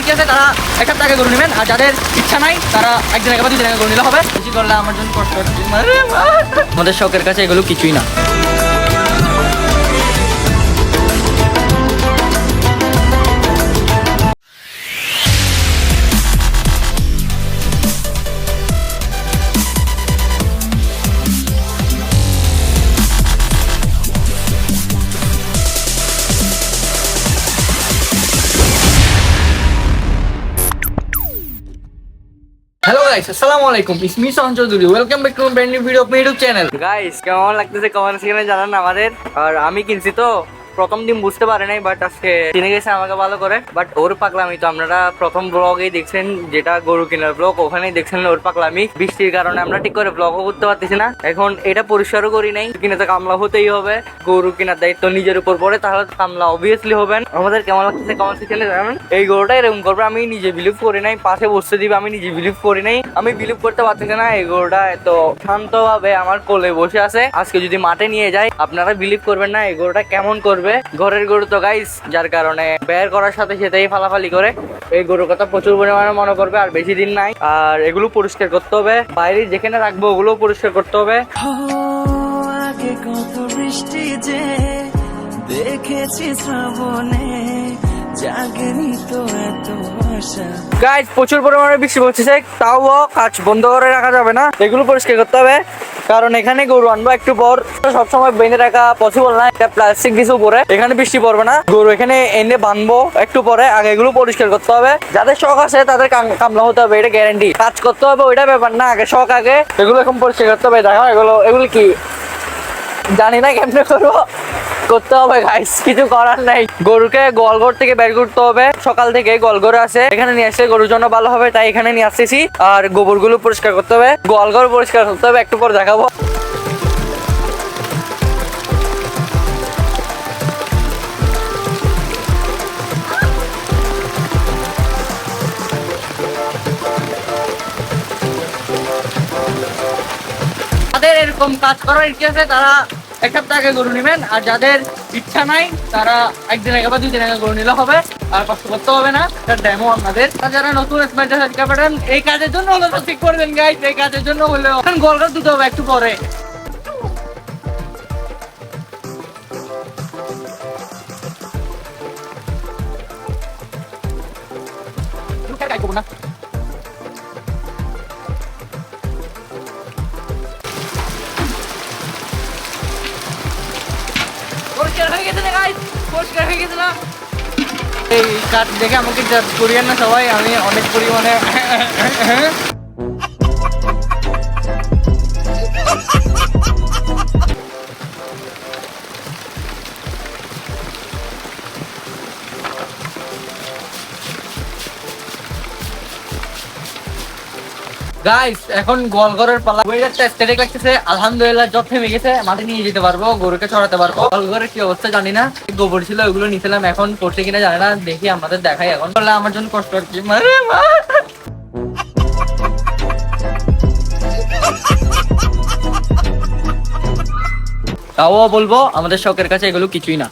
ইচ্ছা আছে তারা এক সপ্তাহ আগে গরু নেবেন। আর যাদের ইচ্ছা নাই, তারা একদিন আগে বা দুদিন আগে গরু নিলে হবে। কিছু করলে আমার জন্য কষ্ট হচ্ছে। আরে মা। আমাদের শখের কাছে এগুলো কিছুই না। হ্যালো গাইস আসসালামু আলাইকুম ইসমি Sanjay Chowdhury welcome back to brand new video of YouTube channel guys কেমন লাগতেছে কমেন্ট সেখানে জানান আমাদের। আর আমি কিনছি তো। প্রথম দিন বুঝতে পারে নাই বাট আজকে চিনে গেছে আমাকে ভালো করে। বাট ওর পাগলামি তো আপনারা প্রথম ব্লগেই দেখছেন, যেটা গরু কেনার ব্লগ ওখানেই দেখছেন ওর পাগলামি। বৃষ্টির কারণে আমরা ঠিক করে ব্লগও করতে পারতেছি না। এখন এটা পরিষ্কারও করি নাই, কিনে তো কামলা হতেই হবে। গরু কেনার দায়িত্ব নিজের উপর পড়ে, তাহলে কামলা অবভিয়াসলি হবেন। আমাদের কেমন লাগতেছে কমেন্ট সেকশনে জানান এই গরুটা এরকম করবে, আমি নিজে বিলিভ করি নাই, পাশে বসতে দিবে, আমি নিজে বিলিভ করি নাই। আমি বিলিভ করতে পারতেছি না, এই গরুটা এত শান্তভাবে আমার কোলে বসে আছে। আজকে যদি মাঠে নিয়ে যাই, আপনারা বিলিভ করবেন না, এই গরুটা কেমন করবে? ঘরের গরু তো গাইস যার কারণে বের করার সাথে সাথেই ফালাফালি করে। এই গরুর কথা প্রচুর পরিমাণে মনে করবে, আর বেশি দিন নাই। আর এগুলো পরিষ্কার করতে হবে। বাইরে যেখানে রাখব ওগুলো পরিষ্কার করতে হবে। কত বৃষ্টি যে দেখেছি শ্রাবণে। গাইজ প্রচুর পরিমাণে বৃষ্টি পড়তেছে তাও কাজ বন্ধ করে রাখা যাবে না। এগুলো পরিষ্কার করতে হবে, কারণ এখানে গরু আনব একটু পর। সবসময় বেঁধে রাখা পসিবল না, এটা প্লাস্টিক কিছু উপরে। এখানে বৃষ্টি পড়বে না। গরু এখানে এনে বানবো একটু পরে, আগে এগুলো পরিষ্কার করতে হবে। যাদের শখ আছে, তাদের কাম- কামলা হতে হবে, এটা গ্যারান্টি কাজ করতে হবে, ওইটা ব্যাপার না, আগে শখ আগে। এগুলো এখন পরিষ্কার করতে হবে, দেখো এগুলো এগুলো কি? জানি না, কেমনে করব। করতে হবে গাইস কিছু করার নাই। গরুকে গোয়ালঘর থেকে বের করতে হবে। সকাল থেকে গোয়ালঘর আছে। এখানে নিয়ে আসলে গরুর জন্য ভালো হবে, তাই এখানে নিয়ে আসতেছি। আর গোবরগুলো পরিষ্কার করতে হবে। গোয়ালঘর পরিষ্কার করতে হবে, একটু পর দেখাবো। যাদের এরকম কাজ করার ইচ্ছা তারা এক সপ্তাহ আগে গরু নেবেন, আর যাদের ইচ্ছা নাই, তারা একদিন আগে বা দুই আগে গরু নিলে হবে, আর কষ্ট করতে হবে না। এটা ডেমো আপনাদের। আর যারা নতুন স্মার্ট সার্চ পাঠান এই কাজের জন্য হলো তো ঠিক করে দেন গাইজ এই কাজের জন্য হলেও এখন গোলঘর দিতে হবে একটু পরে। না। পরিষ্কার হয়ে গেছে না? এই কাঠ দেখে আমাকে জাজ করিয়েন না সবাই, আমি অনেক পরিমাণে গাইস এখন গোয়ালঘরের পালা। ওয়েদারটা স্টেটিক লাগতেছে, আলহামদুলিল্লাহ জব থেমে গেছে, মাঠে নিয়ে যেতে পারব, গরুকে চড়াতে পারব। গোয়ালঘরের কি অবস্থা জানি না গোবর ছিল ওগুলো নিয়েছিলাম এখন করছে কিনা জানি না, দেখি আমাদের দেখাই এখন। বললে আমার জন্য কষ্ট হচ্ছে মারে তাও বলব, আমাদের শখের কাছে এগুলো কিছুই না।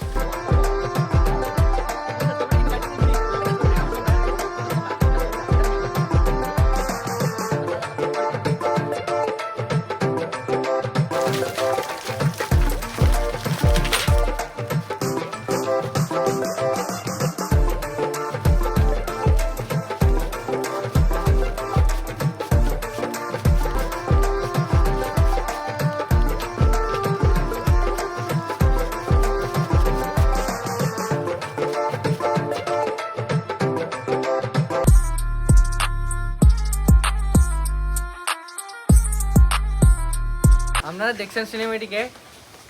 আপনারা দেখছেন সিনেমেটিকে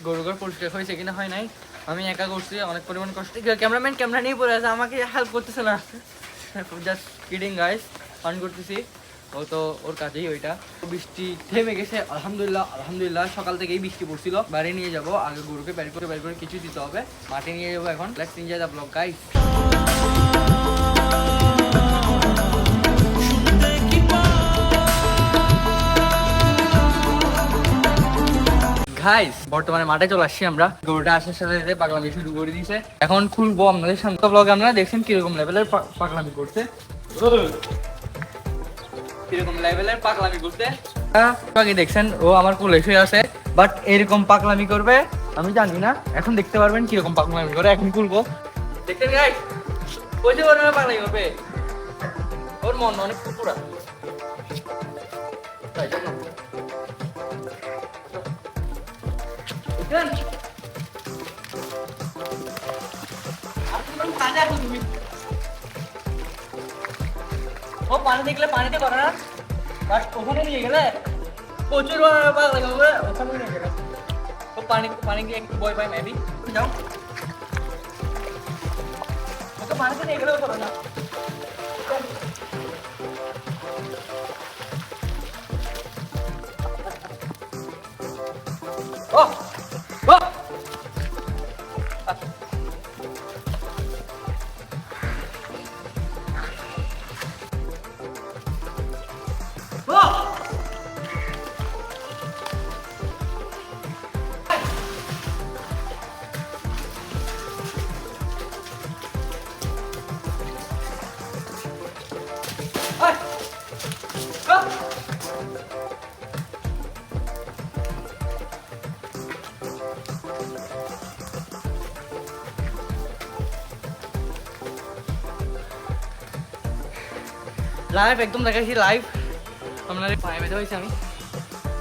গরু গরুঘর পরিষ্কার হয়েছে কিনা হয় নাই। আমি একা করছি, অনেক পরিমাণ কষ্ট। ক্যামেরাম্যান ক্যামেরা নিয়ে পড়ে আছে, আমাকে হেল্প করতেছে না। জাস্ট কিডিং গাইস অন করতেছি। ও তো, ওর কাজেই ওইটা। বৃষ্টি থেমে গেছে, আলহামদুলিল্লাহ আলহামদুলিল্লাহ, সকাল থেকেই বৃষ্টি পড়ছিল। বাড়ি নিয়ে যাব, আগে গরুকে বের করে বের করে কিছু দিতে হবে। মাঠে নিয়ে যাব এখন। Let's enjoy the vlog guys guys বর্তমানে মাঠে চলে আসছি আমরা। গরুটা আসার সাথে সাথে পাগলামি শুরু করে দিয়েছে। এখন খুলবো আপনাদের সামনে। ব্লগে আপনারা দেখছেন কীরকম লেভেলের পাগলামি করছে। পাগলামি ও আমার কোলে শুয়ে আছে। বাট এরকম পাগলামি করবে, আমি জানি না। এখন দেখতে পারবেন কীরকম পাগলামি করে। এখন খুলবো। দেখতেন গাই বুঝতে পারবেন না পাগলামি করবে। ওর মন অনেক কুকুরা তাই ও, পানি দেখলে পানিতে করে না? বাট ওখানে নিয়ে গেলে? প্রচুর ওখানে নিয়ে গেলে। ও, পানি পানি গিয়ে একটু বই পাই মেবি যাও। ওকে পানিতে করে না। লাইভ একদম দেখাইছি লাইভ আপনার পায়ে ব্যথা হয়েছে আমি।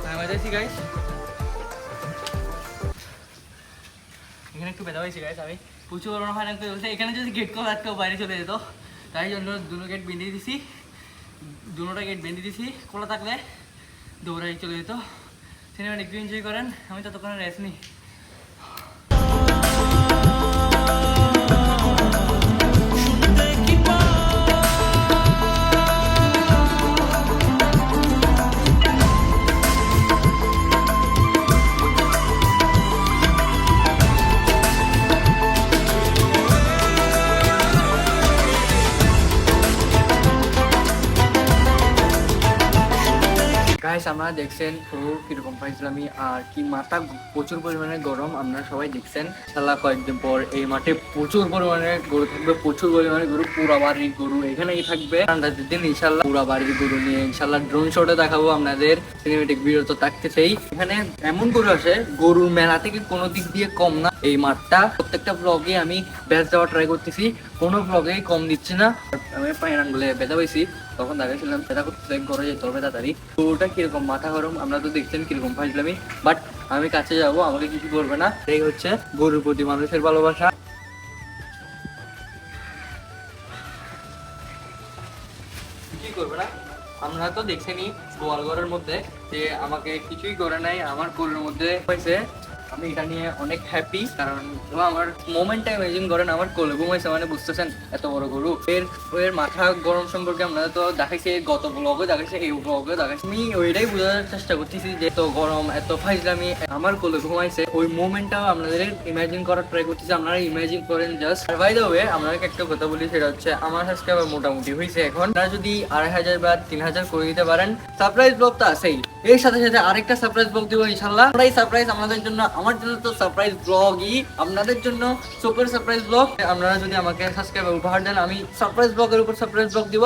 পায়ে ব্যথা হয়েছি গাইস এখানে একটু ব্যথা হয়েছে গাইস আমি। প্রচুর গরম হয় না বলছে এখানে যদি গেট করে আজকেও বাইরে চলে যেত, তাই জন্য দুটো গেট বেঁধে দিছি। দুটোটা গেট বেঁধে দিছি, খোলা থাকলে দৌড়াই চলে যেত। সিনেমা একটু এনজয় করেন, আমি ততক্ষণ রেস্ট নিই। দেখছেন পুরো কীরকম পাইছিলাম আর কি মাথা প্রচুর পরিমাণে গরম, আপনারা সবাই দেখছেন। খেলা কয়েকদিন পর এই মাঠে প্রচুর পরিমাণে গরু থাকবে, প্রচুর পরিমাণে গরু, পুরা বাড়ির গরু এখানেই থাকবে। ঠান্ডার দিন ইনশাল্লাহ পুরা বাড়ির গরু নিয়ে ইনশাল্লাহ ড্রোন শটে দেখাবো আপনাদের। সিনেমেটিক ভিডিও তো থাকতেছেই। এখানে এমন গরু আসে, গরুর মেলা থেকে কোনো দিক দিয়ে কম না। এই মাঠটা। প্রত্যেকটা ব্লগে আমি ব্যাচ দেওয়ার ট্রাই করতেছি। কোনো ব্লগেই কম দিচ্ছি না। আমি পায়ের আঙ্গুলে ব্যথা পাইছি। তখন দাঁড়িয়েছিলাম সেটা করতে ঘরে যেতে হবে তাড়াতাড়ি। তো ওটা কীরকম, মাথা গরম? আমরা তো দেখছেন কীরকম ফাইজলামি বাট আমি কাছে যাব, আমাকে কিছু করবে না। এই হচ্ছে গরুর প্রতি মানুষের ভালোবাসা। আমরা তো দেখছেনি গোয়ালঘরের মধ্যে যে আমাকে কিছুই করে নাই, আমার গরুর মধ্যে হয়েছে। আমি এটা নিয়ে অনেক হ্যাপি কারণ আমার মোমেন্টটা ইমেজিন করেন, আমার কোলে ঘুমাইছে মানে বুঝতেছেন, এত বড় গরু। এর এর মাথা গরম সম্পর্কে আমরা তো দেখাইছি গত ব্লগে দেখাইছি এই ব্লগে দেখাইছি। আমি ওইটাই বোঝার চেষ্টা করতেছি যে এত গরম, এত ফাইজলামি, আমার কোলে ঘুমাইছে ওই মোমেন্টটাও আপনাদের ইমাজিন করার ট্রাই করতেছি, আপনারা ইমাজিন করেন জাস্ট আর বাই দ্য ওয়ে আপনাকে একটা কথা বলি, সেটা হচ্ছে আমার সাবস্ক্রাইবার মোটামুটি হয়েছে এখন। আপনারা যদি আড়াই হাজার বা তিন হাজার করে দিতে পারেন সারপ্রাইজ ব্লগ তো আছেই। এর সাথে সাথে আরেকটা সারপ্রাইজ ব্লগ দিব ইনশাল্লাহ আমরা সারপ্রাইজ আমাদের জন্য আমার জন্য তো সারপ্রাইজ ব্লগই আপনাদের জন্য সুপার সারপ্রাইজ ব্লগ আপনারা যদি আমাকে সাবস্ক্রাইব উপহার দেন, আমি সারপ্রাইজ ব্লগের উপর সারপ্রাইজ ব্লগ দিব।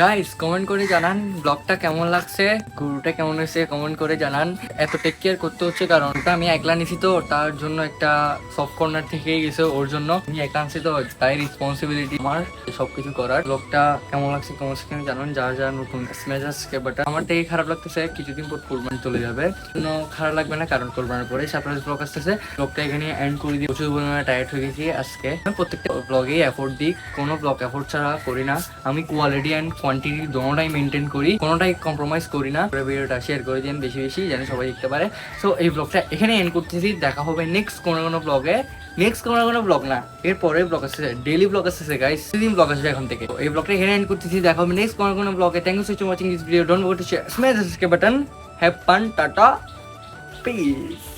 গাইস কমেন্ট করে জানান ব্লগটা কেমন লাগছে, গুরুটা কেমন হয়েছে কমেন্ট করে জানান। এত টেক কেয়ার করতে হচ্ছে কারণ ওটা আমি একলা নিছি তো, তার জন্য একটা সফট কর্নার থেকেই গেছে ওর জন্য। আমি একলা আনছি তো, তাই রেসপন্সিবিলিটি আমার সবকিছু করার। ব্লগটা কেমন লাগছে কমেন্ট সেখানে জানান যারা যারা নতুন মেজাজ বাট আমার থেকে খারাপ লাগতেছে, কিছুদিন পর কোরবানি চলে যাবে। কোনো খারাপ লাগবে না, কারণ কোরবানির পরে সারপ্রাইজ ব্লগ আসতেছে। ব্লগটা এখানে এন্ড করে দিয়ে প্রচুর পরিমাণে টায়ার্ড হয়ে গেছি আজকে। প্রত্যেকটা ব্লগেই এফোর্ট দিই, কোনো ব্লগ এফোর্ট ছাড়া করি না। আমি কোয়ালিটি অ্যান্ড কোয়ান্টিটি দোনোটাই মেনটেন করি, কোনোটাই কম্প্রোমাইজ করি না। ভিডিওটা শেয়ার করে দিন বেশি বেশি, যেন সবাই দেখতে পারে। সো এই ব্লগটা এখানে এন্ড করতেছি। দেখা হবে নেক্সট কোনো কোনো ব্লগে নেক্সট কোনো কোনো ব্লগ না। এর পরে ব্লগ আসছে ডেলি ব্লগ আসছে গাইস দিন ব্লগ আসবে এখন থেকে। এই ব্লগটা এখানে এন্ড করতেছি। দেখা হবে নেক্সট কোনো কোনো ব্লগে thank you so much watching this video don't go to share smash the subscribe button have fun tata peace